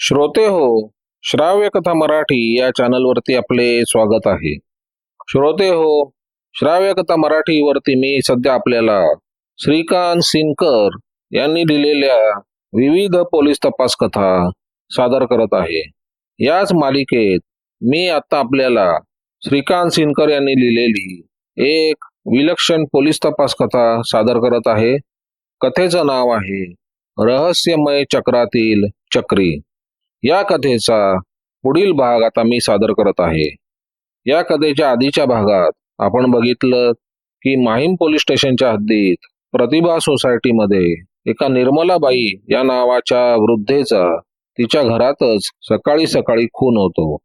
श्रोते हो श्राव्य कथा मराठी या चॅनलवरती आपले स्वागत आहे. श्रोते हो श्राव्य कथा मराठीवरती मी सध्या आपल्याला श्रीकांत सिनकर यांनी लिहिलेल्या विविध पोलीस तपास कथा सादर करत आहे. याच मालिकेत मी आता आपल्याला श्रीकांत सिनकर यांनी लिहिलेली एक विलक्षण पोलीस तपास कथा सादर करत आहे. कथेचं नाव आहे रहस्यमय चक्रातील चक्री. या कथेचा पुढील भाग आता मी सादर करत आहे. या कथेच्या आधीच्या भागात आपण बघितलं की माहीम पोलीस स्टेशनच्या हद्दीत प्रतिभा सोसायटीमध्ये एका निर्मलाबाई या नावाच्या वृद्धेचा तिच्या घरातच सकाळी सकाळी खून होतो.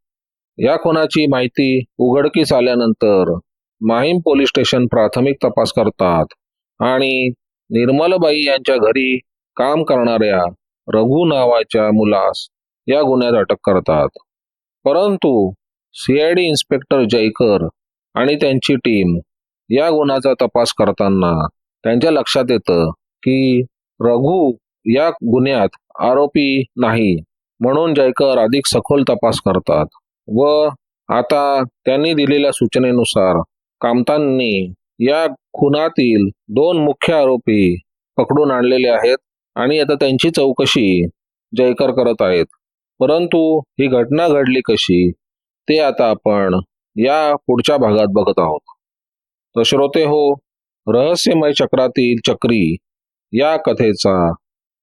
या खुनाची माहिती उघडकीस आल्यानंतर माहीम पोलीस स्टेशन प्राथमिक तपास करतात आणि निर्मलबाई यांच्या घरी काम करणाऱ्या रघु नावाच्या मुलास या गुन्ह्यात अटक करतात. परंतु सीआयडी इन्स्पेक्टर जयकर आणि त्यांची टीम या गुन्ह्याचा तपास करताना त्यांच्या लक्षात येतं की रघु या गुन्ह्यात आरोपी नाही म्हणून जयकर अधिक सखोल तपास करतात व आता त्यांनी दिलेल्या सूचनेनुसार कामतांनी या खुनातील दोन मुख्य आरोपी पकडून आणलेले आहेत आणि आता त्यांची चौकशी जयकर करत आहेत. परंतु ही घटना घडली कशी ते आता आपण या पुढच्या भागात बघत आहोत. तर श्रोते हो रहस्यमय चक्रातील चक्री या कथेचा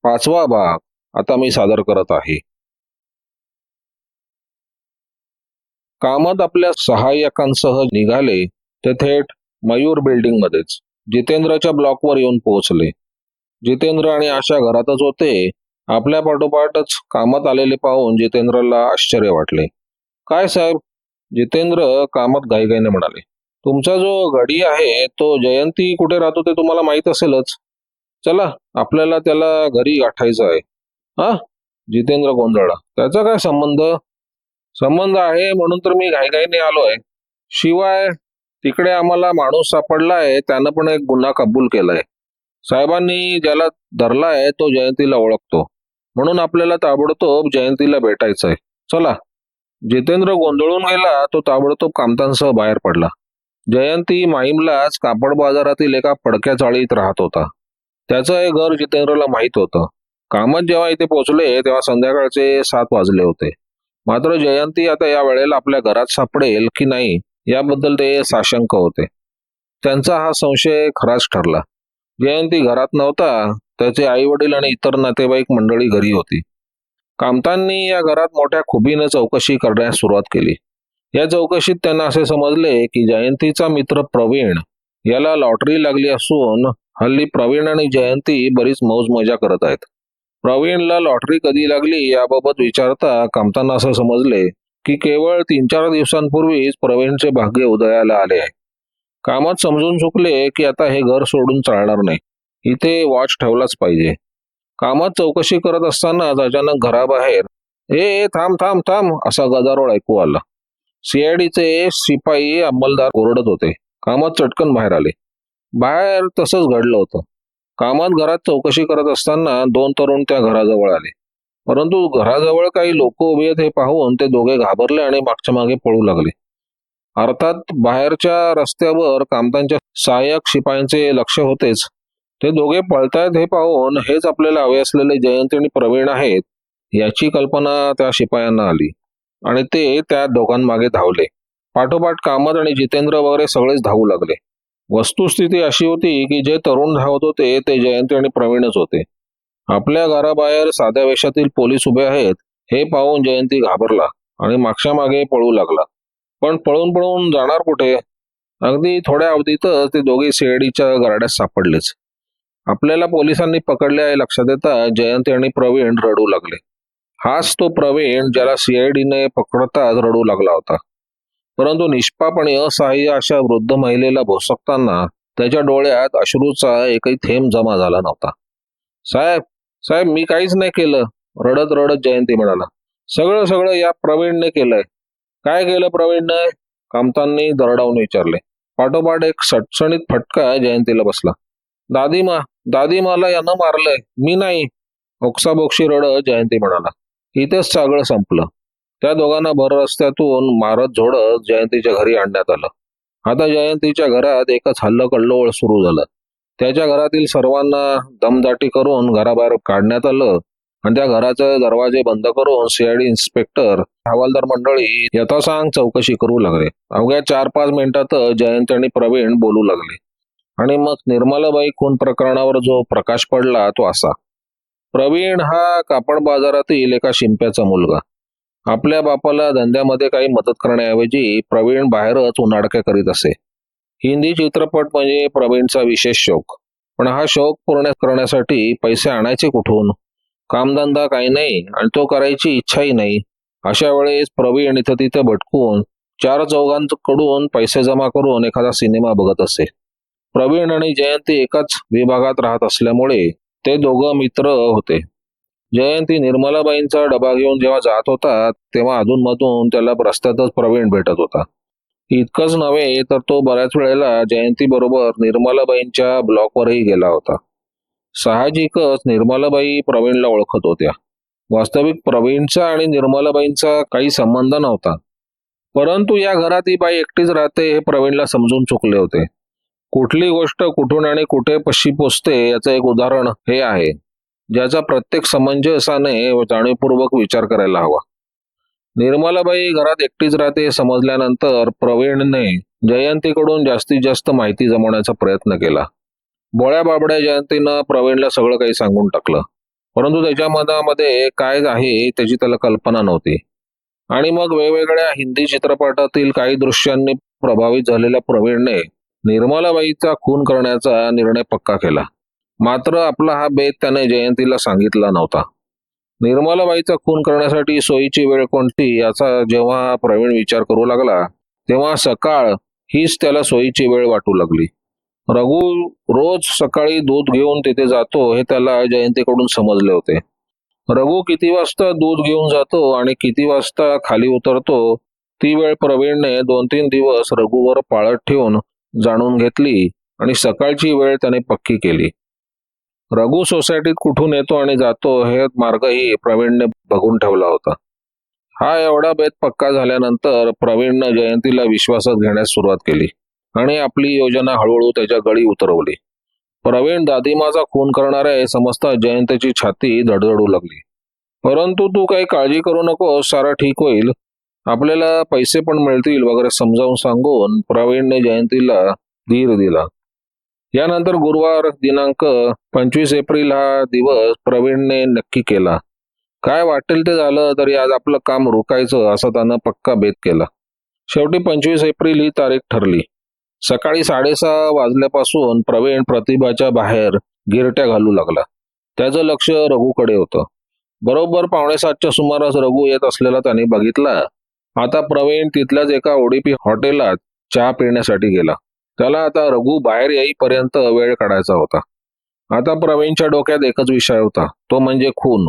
पाचवा भाग आता मी सादर करत आहे. कामत आपल्या सहाय्यकांसह निघाले ते थेट मयूर बिल्डिंग मध्येच जितेंद्रच्या ब्लॉकवर येऊन पोहोचले. जितेंद्र आणि आशा घरातच होते आपल्या पाठोपाठच कामात आलेले पाहून जितेंद्रला आश्चर्य वाटले. काय साहेब? जितेंद्र कामात घाईघाईने म्हणाले. तुमचा जो घडी आहे तो जयंती कुठे राहतो ते तुम्हाला माहीत असेलच. चला आपल्याला त्याला घरी गाठायचं आहे. हा? जितेंद्र गोंधळला. त्याचा काय संबंध? संबंध आहे म्हणून तर मी घाईघाईने आलोय. शिवाय तिकडे आम्हाला माणूस सापडला आहे त्यानं पण एक गुन्हा कबूल केलाय. साहेबांनी ज्याला धरलाय तो जयंतीला ओळखतो. म्हणून आपल्याला ताबडतोब जयंतीला भेटायचं आहे चला. जितेंद्र गोंधळून गेला तो ताबडतोब कामतांसह बाहेर पडला. जयंती माहीमलाच कापड बाजारातील एका पडक्या चाळीत राहत होता. त्याचं हे घर जितेंद्रला माहीत होतं. कामत जेव्हा इथे पोहोचले तेव्हा संध्याकाळचे सात वाजले होते. मात्र जयंती आता या वेळेला आपल्या घरात सापडेल की नाही याबद्दल ते साशंक होते. त्यांचा हा संशय खराच ठरला. जयंती घरात नव्हता त्याचे आई वडील आणि इतर नातेवाईक मंडळी घरी होती. कामतांनी या घरात मोठ्या खुबीने चौकशी करण्यास सुरुवात केली. या चौकशीत त्यांना असे समजले की जयंतीचा मित्र प्रवीण याला लॉटरी लागली असून हल्ली प्रवीण आणि जयंती बरीच मौज मजा करत आहेत. प्रवीणला लॉटरी कधी लागली याबाबत विचारता कामतांना असं समजले की केवळ तीन चार दिवसांपूर्वीच प्रवीणचे भाग्य उदयाला आले आहे. कामात समजून चुकले की आता हे घर सोडून चालणार नाही. इथे वॉच ठेवलाच पाहिजे. कामात चौकशी करत असतानाच अचानक घराबाहेर ए ए, थांब थांब थांब असा गदारोळ ऐकू आला. सीआयडीचे शिपाई अंमलदार ओरडत होते. कामात चटकन बाहेर आले. बाहेर तसंच घडलं होतं. कामात घरात चौकशी करत असताना दोन तरुण त्या घराजवळ आले. परंतु घराजवळ काही लोक उभे आहेत हे पाहून ते दोघे घाबरले आणि मागच्या मागे पळू लागले. अर्थात बाहेरच्या रस्त्यावर कामतांच्या सहाय्यक शिपायांचे लक्ष होतेच. ते दोघे पळतायत हे पाहून हेच आपल्याला हवे असलेले जयंती आणि प्रवीण आहेत याची कल्पना त्या शिपायांना आली. आणि ते त्या दोघांमागे धावले. पाठोपाठ कामत आणि जितेंद्र वगैरे सगळेच धावू लागले. वस्तुस्थिती अशी होती की जे तरुण धावत होते ते जयंती आणि प्रवीणच होते. आपल्या घराबाहेर साध्या वेशातील पोलीस उभे आहेत हे पाहून जयंती घाबरला आणि मागच्या मागे पळू लागला. पण पळून पळून जाणार कुठे? अगदी थोड्या अवधीतच ते दोघे सीआयडीच्या गाड्यात सापडलेच. आपल्याला पोलिसांनी पकडले आहे लक्षात येता. जयंती आणि प्रवीण रडू लागले. हाच तो प्रवीण ज्याला सीआयडीने पकडताच रडू लागला होता. परंतु निष्पाप आणि असहाय्य अशा वृद्ध महिलेला भोसकताना त्याच्या डोळ्यात अश्रूचा एकही थेंब जमा झाला नव्हता. साहेब साहेब मी काहीच नाही केलं. रडत रडत जयंती म्हणाला. सगळं सगळं या प्रवीणने केलंय. काय केलं प्रवीणने? कामतांनी दरडावून विचारले. पाठोपाठ एक सटसणीत फटका जयंतीला बसला. दादीमा दादी मला यानं मारलंय. मी नाही. ओक्साबोक्षी रडत जयंती म्हणाला. इथेच सगळं संपलं. त्या दोघांना भर रस्त्यातून मारत झोडत जयंतीच्या घरी आणण्यात आलं. आता जयंतीच्या घरात एकच हल्ल कल्लोळ सुरू झालं. त्याच्या घरातील सर्वांना दमदाटी करून घराबाहेर काढण्यात आलं आणि त्या घराचे दरवाजे बंद करून सीआयडी इन्स्पेक्टर हवालदार मंडळी यथासांग चौकशी करू लागले. अवघ्या चार पाच मिनिटात जयंत आणि प्रवीण बोलू लागले. आणि मग निर्मलाबाई खून प्रकरणावर जो प्रकाश पडला तो असा. प्रवीण हा कापड बाजारातील एका शिंप्याचा मुलगा. आपल्या बापाला धंद्यामध्ये काही मदत करण्याऐवजी प्रवीण बाहेरच उन्हाडक्या करीत असे. हिंदी चित्रपट म्हणजे प्रवीणचा विशेष शौक. पण हा शौक पूर्ण करण्यासाठी पैसे आणायचे कुठून? कामधंदा काही नाही आणि तो करायची इच्छाही नाही. अशा वेळेस प्रवीण इथं तिथं भटकून चार चौघांकडून पैसे जमा करून एखादा सिनेमा बघत असे. प्रवीण आणि जयंती एकाच विभागात राहत असल्यामुळे ते दोघं मित्र होते. जयंती निर्मलाबाईंचा डबा घेऊन जेव्हा जात होता तेव्हा अधूनमधून त्याला रस्त्यातच प्रवीण भेटत होता. इतकंच नव्हे तर तो बऱ्याच वेळेला जयंती बरोबर निर्मलाबाईंच्या ब्लॉकवरही गेला होता. साहजिकच निर्मलाबाई प्रवीणला ओळखत होत्या. वास्तविक प्रवीणचा आणि निर्मलाबाईंचा काही संबंध नव्हता. परंतु या घरात ही बाई एकटीच राहते हे प्रवीणला समजून चुकले होते. कुठली गोष्ट कुठून आणि कुठे पशी पोचते याचं एक उदाहरण हे आहे. ज्याचा प्रत्येक समंजसाने जाणीवपूर्वक विचार करायला हवा. निर्मलाबाई घरात एकटीच राहते समजल्यानंतर प्रवीणने जयंतीकडून जास्तीत जास्त माहिती जमवण्याचा प्रयत्न केला. बोळ्या बाबड्या जयंतीनं प्रवीणला सगळं काही सांगून टाकलं. परंतु त्याच्या मनामध्ये काय आहे त्याची त्याला कल्पना नव्हती. आणि मग वेगवेगळ्या हिंदी चित्रपटातील काही दृश्यांनी प्रभावित झालेल्या प्रवीणने निर्मलाबाईचा खून करण्याचा निर्णय पक्का केला. मात्र आपला हा बेत त्याने जयंतीला सांगितला नव्हता. निर्मलाबाईचा खून करण्यासाठी सोयीची वेळ कोणती याचा जेव्हा प्रवीण विचार करू लागला तेव्हा सकाळ हीच त्याला सोयीची वेळ वाटू लागली. रघु रोज सकाळी दूध घेऊन तिथे जातो हे त्याला जयंतीकडून समजले होते. रघु किती वाजता दूध घेऊन जातो आणि किती वाजता खाली उतरतो ती वेळ प्रवीणने दोन तीन दिवस रघुवर पाळत ठेवून जाणून घेतली आणि सकाळची वेळ त्याने पक्की केली. रघु सोसायटीत कुठून येतो आणि जातो हे मार्गही प्रवीणने बघून ठेवला होता. हा एवढा बेत पक्का झाल्यानंतर प्रवीणनं जयंतीला विश्वासात घेण्यास सुरुवात केली आणि आपली योजना हळूहळू त्याच्या गळी उतरवली. प्रवीण दादिमाचा खून करणाऱ्या समजता जयंतीची छाती धडधडू लागली. परंतु तू काही काळजी करू नको सारा ठीक होईल. आपल्याला पैसे पण मिळतील वगैरे समजावून सांगून प्रवीणने जयंतीला धीर दिला. यानंतर गुरुवार दिनांक पंचवीस एप्रिल हा दिवस प्रवीणने नक्की केला. काय वाटेल ते झालं तरी आज आपलं काम रोखायचं असा त्यानं पक्का बेत केला. शेवटी पंचवीस एप्रिल ही तारीख ठरली. सकाळी साडेसहा वाजल्यापासून प्रवीण प्रतिभाच्या बाहेर गिरट्या घालू लागला. त्याचं लक्ष रघूकडे होतं. बरोबर पावणे सातच्या सुमारास रघू येत असलेला त्याने बघितला आता प्रवीण तिथल्याच एका ओडीपी हॉटेलात चहा पिण्यासाठी गेला. त्याला आता रघु बाहेर येईपर्यंत वेळ काढायचा होता. आता प्रवीणच्या डोक्यात एकच विषय होता. तो म्हणजे खून.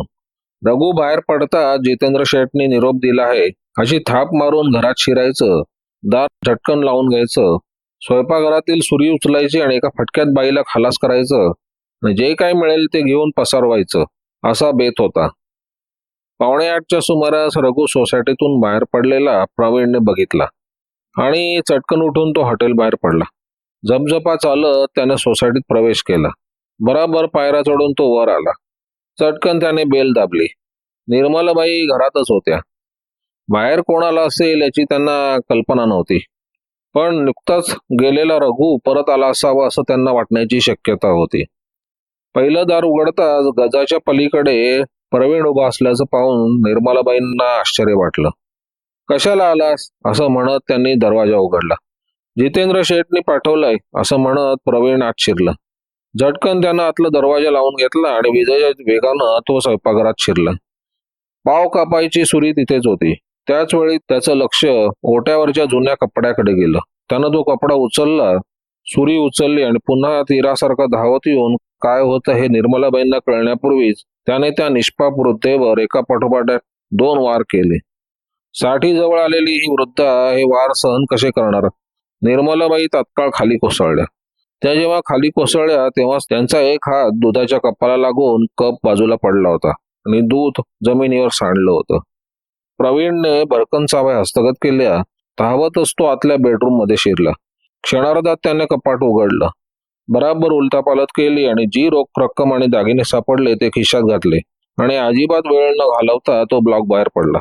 रघु बाहेर पडता जितेंद्र शेटने निरोप दिला आहे. अशी थाप मारून घरात शिरायचं दार झटकन लावून घ्यायचं स्वयंपाकघरातील सुरी उचलायची आणि एका फटक्यात बाईला खलास करायचं जे काय मिळेल ते घेऊन पसारवायचं असा बेत होता. पावणे आठच्या सुमारास रघु सोसायटीतून बाहेर पडलेला प्रवीणने बघितला आणि चटकन उठून तो हॉटेल बाहेर पडला. झपझपा चालत त्याने सोसायटीत प्रवेश केला. बराबर पायऱ्या चढून तो वर आला. चटकन त्याने बेल दाबली. निर्मलाबाई घरातच होत्या. बाहेर कोणाला असेल याची त्यांना कल्पना नव्हती. पण नुकताच गेलेला रघु परत आला असावा असं त्यांना वाटण्याची शक्यता होती. पहिलं दार उघडताच गजाच्या पलीकडे प्रवीण उभा असल्याचं पाहून निर्मलाबाईंना आश्चर्य वाटलं. कशाला आलास? असं म्हणत त्यांनी दरवाजा उघडला. जितेंद्र शेठनी पाठवलंय असं म्हणत प्रवीण आत शिरलं. झटकन त्यानं आतला दरवाजा लावून घेतला आणि विजया वेगानं तो स्वयंपाकघरात शिरला. पाव कापायची सुरी तिथेच होती. त्याच वेळी त्याचं लक्ष ओट्यावरच्या जुन्या कपड्याकडे गेलं. त्यानं तो कपडा उचलला सुरी उचलली आणि पुन्हा तीरासारखा धावत येऊन काय होतं हे निर्मलाबाईंना कळण्यापूर्वीच त्याने त्या निष्पाप वृद्धेवर एका पाठोपाठ दोन वार केले. साठी जवळ आलेली ही वृद्धा हे वार सहन कसे करणार? निर्मलाबाई तात्काळ खाली कोसळल्या. त्या जेव्हा खाली कोसळल्या तेव्हा त्यांचा एक हात दुधाच्या कपाला लागून कप बाजूला पडला होता आणि दूध जमिनीवर सांडलं होतं. प्रवीणने भरकन चाव्या हस्तगत केल्या. धावतच तो आतल्या बेडरूममध्ये शिरला. क्षणार्धात त्याने कपाट उघडलं. बराबर उलटापालट केली आणि जी रोख रक्कम आणि दागिने सापडले ते खिशात घातले आणि अजिबात वेळ न घालवता तो ब्लॉक बाहेर पडला.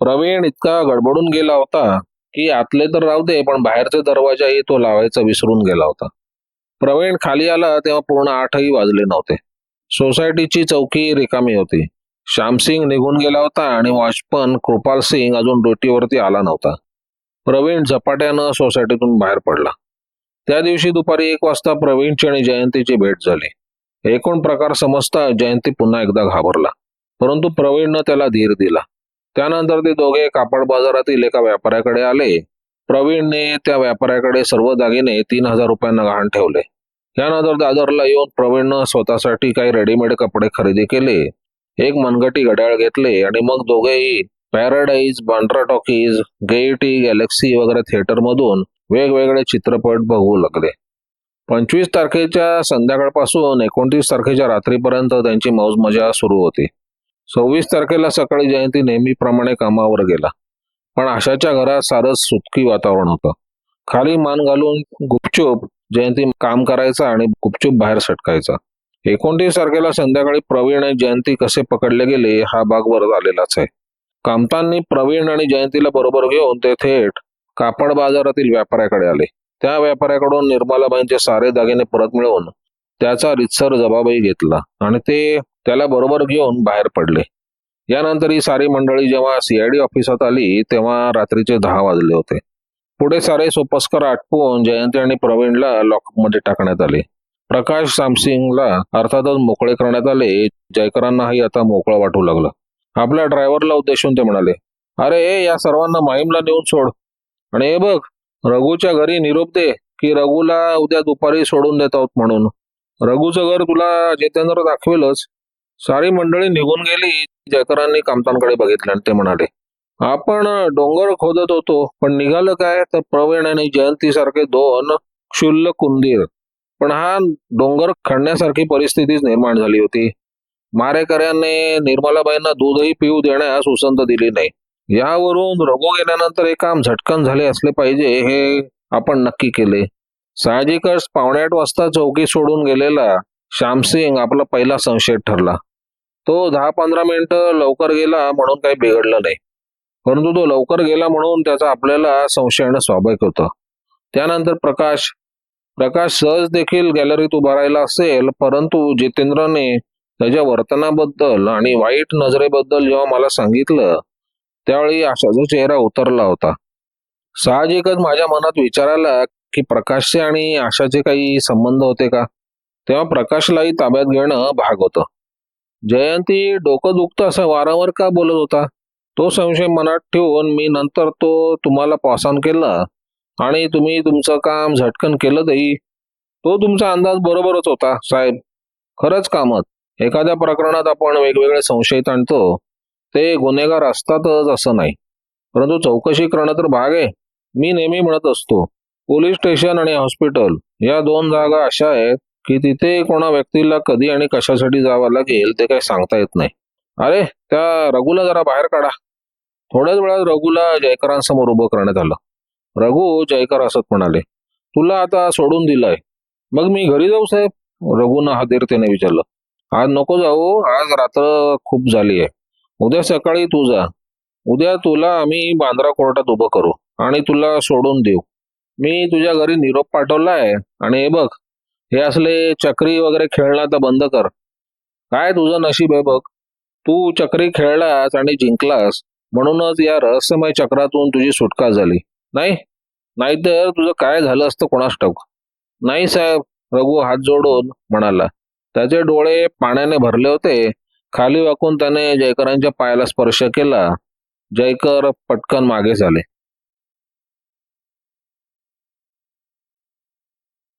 प्रवीण इतका गडबडून गेला होता की आतले तर राहू दे पण बाहेरचे दरवाजाही तो लावायचा विसरून गेला होता. प्रवीण खाली आला तेव्हा पूर्ण आठही वाजले नव्हते. सोसायटीची चौकी रिकामी होती. श्यामसिंग निघून गेला होता आणि वॉचपन कृपाल सिंग अजून ड्युटीवरती आला नव्हता. प्रवीण झपाट्यानं सोसायटीतून बाहेर पडला. त्या दिवशी दुपारी एक वाजता प्रवीणची आणि जयंतीची भेट झाली. एकूण प्रकार समजता जयंती पुन्हा एकदा घाबरला परंतु प्रवीणनं त्याला धीर दिला. त्यानंतर ते दोघे कापड बाजारातील एका व्यापाऱ्याकडे आले. प्रवीणने त्या व्यापाऱ्याकडे सर्व दागिने तीन हजार रुपयांना गहाण ठेवले. त्यानंतर दादरला येऊन प्रवीणनं स्वतःसाठी काही रेडीमेड कपडे खरेदी केले एक मनगटी घड्याळ घेतले आणि मग दोघेही Paradise Bandra talkies Gaiety Galaxy वगैरे थिएटरमधून वेगवेगळे चित्रपट बघू लागले. पंचवीस तारखेच्या संध्याकाळपासून एकोणतीस तारखेच्या रात्रीपर्यंत त्यांची मौज मजा सुरू होती. सव्वीस तारखेला सकाळी जयंती नेहमीप्रमाणे कामावर गेला. पण आशाच्या घरात सारंच सुटकी वातावरण होतं. खाली मान घालून गुपचूप जयंती काम करायचा आणि गुपचूप बाहेर सटकायचा. एकोणतीस तारखेला संध्याकाळी प्रवीण आणि जयंती कसे पकडले गेले हा भाग वर आलेलाच आहे. कामतांनी प्रवीण आणि जयंतीला बरोबर घेऊन ते थेट कापड बाजारातील व्यापाऱ्याकडे आले. त्या व्यापाऱ्याकडून निर्मलाबाईंचे सारे दागिने परत मिळवून त्याचा रितसर जबाबही घेतला आणि ते त्याला बरोबर घेऊन बाहेर पडले. यानंतर ही सारी मंडळी जेव्हा सीआयडी ऑफिसात आली तेव्हा रात्रीचे दहा वाजले होते. पुढे सारे सोपस्कर आटपून जयंती आणि प्रवीणला लॉकअपमध्ये टाकण्यात आले. प्रकाश सामसिंगला अर्थातच मोकळे करण्यात आले. जयकरांनाही आता मोकळं वाटू लागलं. आपल्या ड्रायव्हरला उद्देशून ते म्हणाले अरे या सर्वांना माहीमला नेऊन सोड. आणि हे बघ रघूच्या घरी निरोप दे की रघूला उद्या दुपारी सोडून देत आहोत म्हणून. रघूचं घर तुला जितेंद्र दाखवेलच. सारी मंडळी निघून गेली जयकरांनी कामतांकडे बघितले आणि ते म्हणाले आपण डोंगर खोदत होतो पण निघालं काय? तर प्रवीण आणि जयंती सारखे दोन क्षुल्लक कुंदीर. पण हा डोंगर खणण्यासारखी परिस्थितीच निर्माण झाली होती. मारेकऱ्यांनी निर्मलाबाईंना दूधही पिऊ देण्यास उसंत दिली नाही. यावरून रघु गेल्यानंतर हे काम झटकन झाले असले पाहिजे हे आपण नक्की केले. साहजिकच पावणे आठ वाजता चौकी सोडून गेलेला श्यामसिंग आपला पहिला संशय ठरला. तो दहा पंधरा मिनिटं लवकर गेला म्हणून काही बिघडलं नाही. परंतु तो लवकर गेला म्हणून त्याचा आपल्याला संशय येणं स्वाभाविक होतं. त्यानंतर प्रकाश प्रकाश सहज देखील गॅलरीत उभा राहिला असेल परंतु जितेंद्रने त्याच्या वर्तनाबद्दल आणि वाईट नजरेबद्दल जेव्हा मला सांगितलं त्यावेळी आशाचा चेहरा उतरला होता. साहजिकच माझ्या मनात विचारायला की प्रकाशचे आणि आशाचे काही संबंध होते का? तेव्हा प्रकाशलाही ताब्यात घेणं भाग होतं. जयंती डोकं दुखतं असं वारंवार का बोलत होता? तो संशय मनात ठेवून मी नंतर तो तुम्हाला पासन केला आणि तुम्ही तुमचं काम झटकन केलं तरी तो तुमचा अंदाज बरोबरच होता साहेब. खरंच कामत. एखाद्या प्रकरणात आपण वेगवेगळे संशयित आणतो. ते गुन्हेगार असतातच असं नाही. परंतु चौकशी करणं तर भाग आहे. मी नेहमी म्हणत असतो पोलीस स्टेशन आणि हॉस्पिटल या दोन जागा अशा आहेत की तिथे कोणा व्यक्तीला कधी आणि कशासाठी जावं लागेल ते काही सांगता येत नाही. अरे त्या रघुला जरा बाहेर काढा. थोड्याच वेळात रघुला जयकरांसमोर उभं करण्यात आलं. रघु जयकर असत म्हणाले तुला आता सोडून दिलंय. मग मी घरी जाऊ साहेब. रघुनं हातीरतेने विचारलं आज नको जाऊ आज रात्र खूप झाली आहे. उद्या सकाळी तू जा. उद्या तुला आम्ही बांद्रा कोर्टात उभं करू आणि तुला सोडून देऊ. मी तुझ्या घरी निरोप पाठवलाय आणि हे बघ हे असले चक्री वगैरे खेळणं तर बंद कर. काय तुझं नशीब आहे बघ. तू चक्री खेळलास आणि जिंकलास म्हणूनच या रहस्यमय चक्रातून तुझी सुटका झाली. नाही? नाहीतर तुझं काय झालं असतं कोणास ठाऊक? नाही साहेब रघु हात जोडून म्हणाला. त्याचे डोळे पाण्याने भरले होते. खाली वाकून त्याने जयकरांच्या पायाला स्पर्श केला. जयकर पटकन मागे झाले.